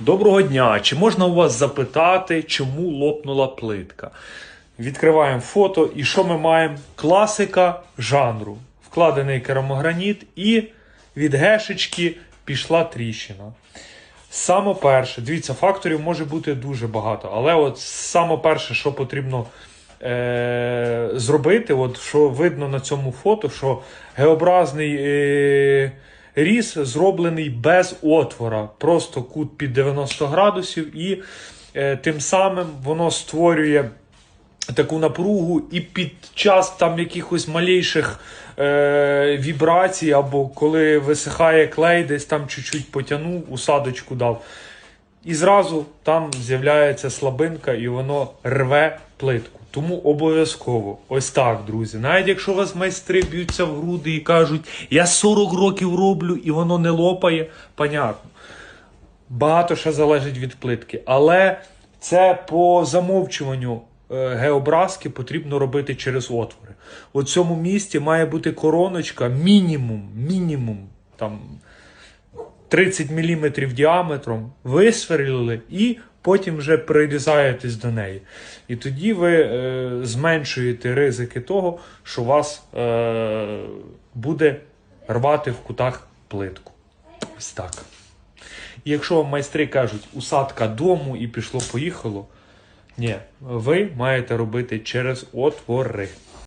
Доброго дня! Чи можна у вас запитати, чому лопнула плитка? Відкриваємо фото, і що ми маємо? Класика жанру. Вкладений керамограніт, і від гешечки пішла тріщина. Саме перше, дивіться, факторів може бути дуже багато, але от саме перше, що потрібно е- зробити, от що видно на цьому фото, що геобразний е- різ зроблений без отвора, просто кут під 90 градусів, і е- тим самим воно створює таку напругу, і під час там якихось малейших е, вібрацій, або коли висихає клей, десь там чуть-чуть потягнув, усадочку дав. І зразу там з'являється слабинка, і воно рве плитку. Тому обов'язково, ось так, друзі. Навіть якщо вас майстри б'ються в груди і кажуть, я 40 років роблю і воно не лопає, понятно. Багато ще залежить від плитки. Але це по замовчуванню е, геобразки потрібно робити через отвори. У цьому місці має бути короночка мінімум, мінімум там 30 мм діаметром, висверлили і потім вже прирізаєтесь до неї. І тоді ви е, зменшуєте ризики того, що вас е, буде рвати в кутах плитку. Ось так. І якщо вам майстри кажуть, усадка дому і пішло-поїхало, ні, ви маєте робити через отвори.